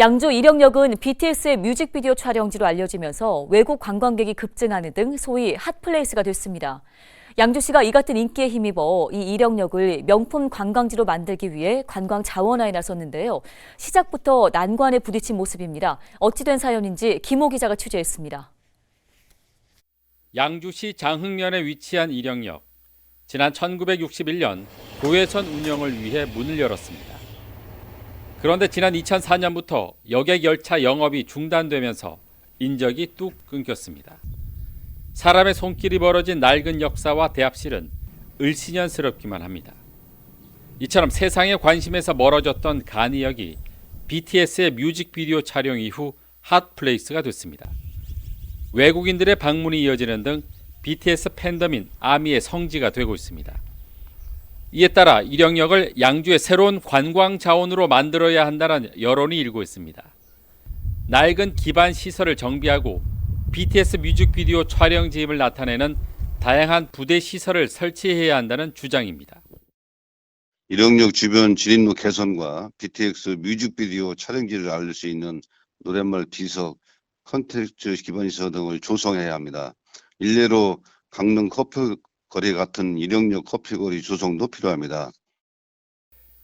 양주 이령역은 BTS의 뮤직비디오 촬영지로 알려지면서 외국 관광객이 급증하는 등 소위 핫플레이스가 됐습니다. 양주시가 이 같은 인기에 힘입어 이 이령역을 명품 관광지로 만들기 위해 관광 자원화에 나섰는데요. 시작부터 난관에 부딪힌 모습입니다. 어찌된 사연인지 김호 기자가 취재했습니다. 양주시 장흥면에 위치한 이령역. 지난 1961년 고해선 운영을 위해 문을 열었습니다. 그런데 지난 2004년부터 여객 열차 영업이 중단되면서 인적이 뚝 끊겼습니다. 사람의 손길이 벌어진 낡은 역사와 대합실은 을씨년스럽기만 합니다. 이처럼 세상의 관심에서 멀어졌던 간이역이 BTS의 뮤직비디오 촬영 이후 핫플레이스가 됐습니다. 외국인들의 방문이 이어지는 등 BTS 팬덤인 아미의 성지가 되고 있습니다. 이에 따라 이령역을 양주의 새로운 관광 자원으로 만들어야 한다는 여론이 일고 있습니다. 낡은 기반 시설을 정비하고 BTS 뮤직비디오 촬영지임을 나타내는 다양한 부대 시설을 설치해야 한다는 주장입니다. 이령역 주변 진입로 개선과 BTX 뮤직비디오 촬영지를 알릴 수 있는 노랫말 비석, 컨텐츠 기반시설 등을 조성해야 합니다. 일례로 강릉 커피 거리 같은 이령역 커피거리 조성도 필요합니다.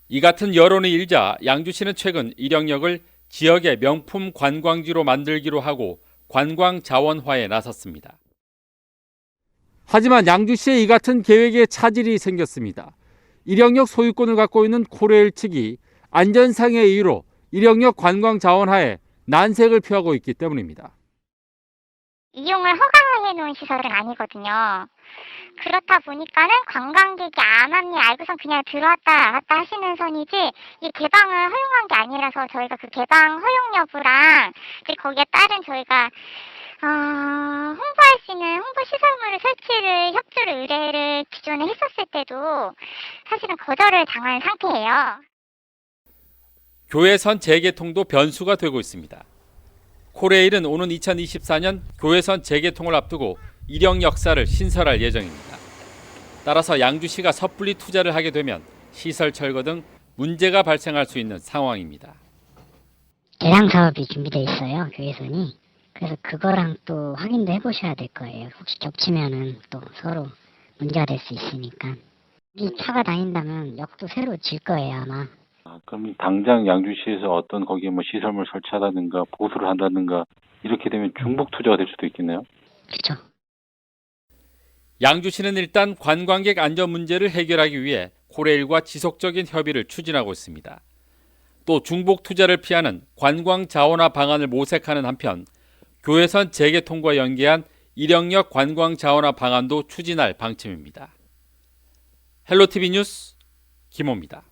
이 같은 여론이 일자 양주시는 최근 이령역을 지역의 명품 관광지로 만들기로 하고 관광 자원화에 나섰습니다. 하지만 양주시에 이 같은 계획에 차질이 생겼습니다. 이령역 소유권을 갖고 있는 코레일 측이 안전상의 이유로 이령역 관광 자원화에 난색을 표하고 있기 때문입니다. 이용을 허가해 놓은 시설은 아니거든요. 그렇다 보니까는 관광객이 암암리 알고선 그냥 들어왔다 갔다 하시는 선이지 이 개방을 허용한 게 아니라서 저희가 그 개방 허용 여부랑 거기에 따른 저희가 어, 홍보할 수 있는 홍보 시설물을 설치를 협조를 의뢰를 기존에 했었을 때도 사실은 거절을 당한 상태예요. 교회선 재개통도 변수가 되고 있습니다. 코레일은 오는 2024년 교회선 재개통을 앞두고 일형 역사를 신설할 예정입니다. 따라서 양주시가 섣불리 투자를 하게 되면 시설 철거 등 문제가 발생할 수 있는 상황입니다. 대상 사업이 준비돼 있어요 교회선이 그래서 그거랑 또 확인도 해보셔야 될 거예요 혹시 겹치면은 또 서로 문제가 될 수 있으니까 이 차가 다닌다면 역도 새로 질 거예요 아마 아, 그럼 당장 양주시에서 어떤 거기에 뭐 시설물 설치하다든가 보수를 한다든가 이렇게 되면 중복 투자가 될 수도 있겠네요. 그렇죠 양주시는 일단 관광객 안전 문제를 해결하기 위해 코레일과 지속적인 협의를 추진하고 있습니다. 또 중복 투자를 피하는 관광 자원화 방안을 모색하는 한편 교회선 재개통과 연계한 일영역 관광 자원화 방안도 추진할 방침입니다. 헬로티비 뉴스 김호입니다.